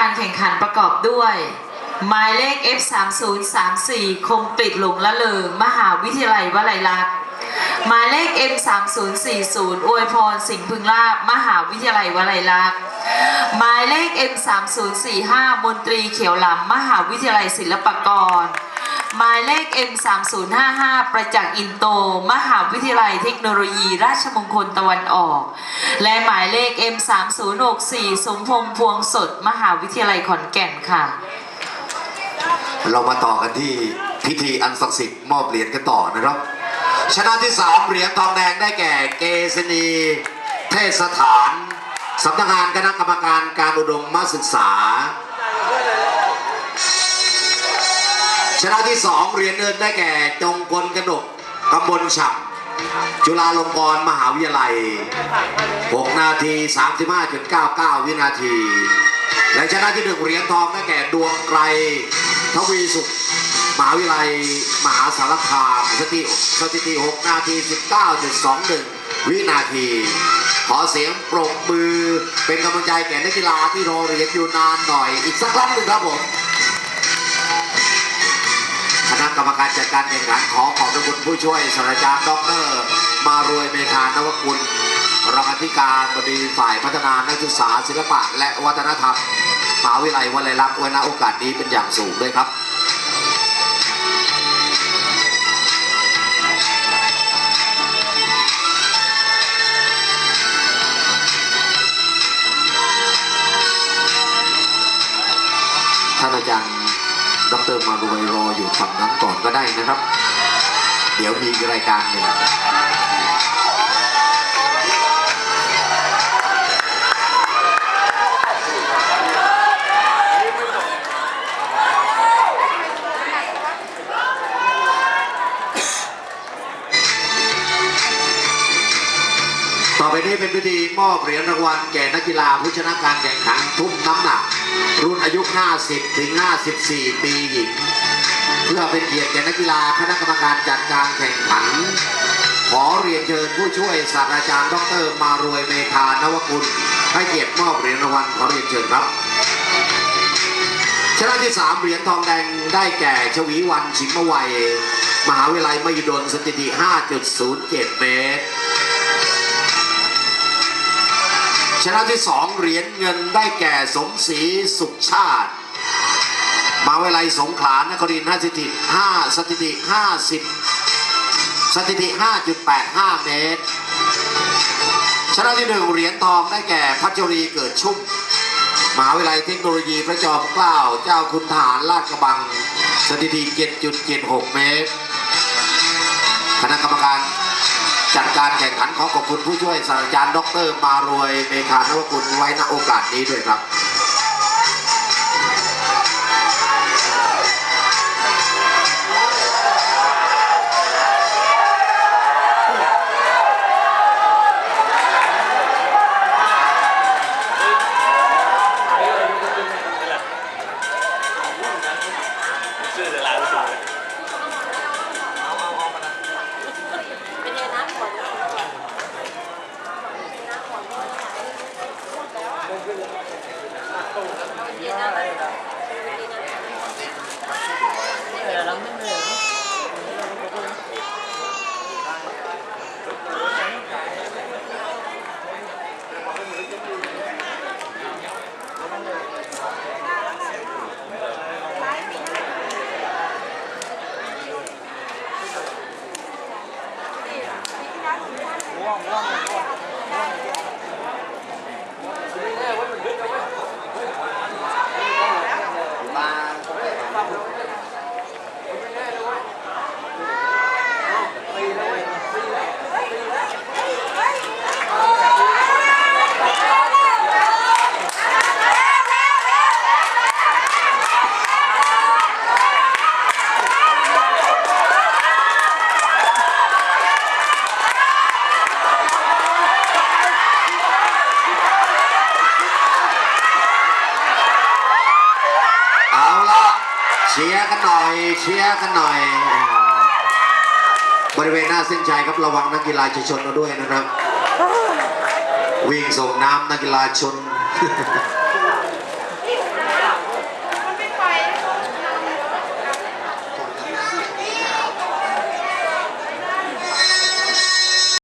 การแข่งขันประกอบด้วย หมายเลข F3034 คมกริดหลงละเลิง มหาวิทยาลัยวลัยลักษณ์หมายเลข M3040 อวยพรสิงห์พึงลาบมหาวิทยาลัยวลัยลักษณ์หมายเลข M3045 มนตรีเขียวหลำมหาวิทยาลัยศิลปากร หมายเลข M3055 ประจักษ์อินโต มหาวิทยาลัยเทคโนโลยี ราชมงคลตะวันออก และหมายเลข M3064 สมพงษ์พวงสด มหาวิทยาลัยขอนแก่นค่ะ เรามาต่อกันที่พิธีอันศักดิ์สิทธิ์มอบเหรียญกันต่อนะครับ ชนะที่สามเหรียญทองแดงได้แก่เกษณีเทศสถานสำนักงานคณะกรรมการการอุดมศึกษา ชนะที่สองเหรียญเงินได้แก่จงกลกนกตำบลฉับจุฬาลงกรณ์มหาวิทยาลัย 6 นาที 35.99 วินาที และชนะที่หนึ่งเหรียญทองได้แก่ดวงไกรทวีสุข มหาวิทยาลัย มหาสารคามสถิติสถิติ 6 นาที 19.21 วินาที ขอเสียงปรบมือเป็นกำลังใจแก่นักกีฬาที่รอเหรียญอยู่นานหน่อย อีกสักครั้งหนึ่งครับผม กรรมการจัดการแข่งขันขอขอบพระคุณผู้ช่วยศาสตราจารย์ดอกเตอรมารวยเมธานวกุลรองอธิการบดีฝ่ายพัฒนานักศึกษาศิลปะ และวัฒนธรรมมหาวิทยาลัยวลัยลักษณ์ไว้ณโอกาสนี้เป็นอย่างสูงด้วยครับท่านอาจารย์ ดรมารวยรออยู่ฝั่งนั้นก่อนก็ได้นะครับ เดี๋ยวมีรายการหนึ่ง นี้เป็นพิธีมอบเหรียญรางวัลแก่นักกีฬาผู้ชนะการแข่งขันทุ่มน้ำหนัก รุ่นอายุ 50 ถึง 54 ปีหญิง เพื่อเป็นเกียรติแก่นักกีฬาคณะกรรมการจัดการแข่งขัน ขอเรียนเชิญผู้ช่วยศาสตราจารย์ดรมารวยเมธานวกุลให้เกียรติมอบเหรียญรางวัลขอเรียนเชิญครับชนะที่ 3 เหรียญทองแดงได้แก่ชวีวันชิมวัย มหาวิทยาลัยมหิดลสถิติ 5.07 เมตร ชนะที่สองเหรียญเงินได้แก่สมศรีสุขชาติ มาวิทยาลัยสงขลานครินทร์5สถิติ5สถิติ50สถิติ 5.85 เมตร ชนะที่หนึ่งเหรียญทองได้แก่พัชรีเกิดชุ่มมหาวิทยาลัยเทคโนโลยีพระจอมเกล้าเจ้าคุณทหารลาดกระบัง สถิติ 7.76 เมตร คณะกรรมการ จัดการแข่งขันขอขอบคุณผู้ช่วยศาสตราจารย์ ดร มารวยเมคานวกุลไว้ณโอกาสนี้ด้วยครับ เอาละ เชียร์กันหน่อย เชียร์กันหน่อย บริเวณหน้าเส้นชัยครับระวังนักกีฬาจะชนเราด้วยนะครับ วิ่งส่งน้ำนักกีฬาชน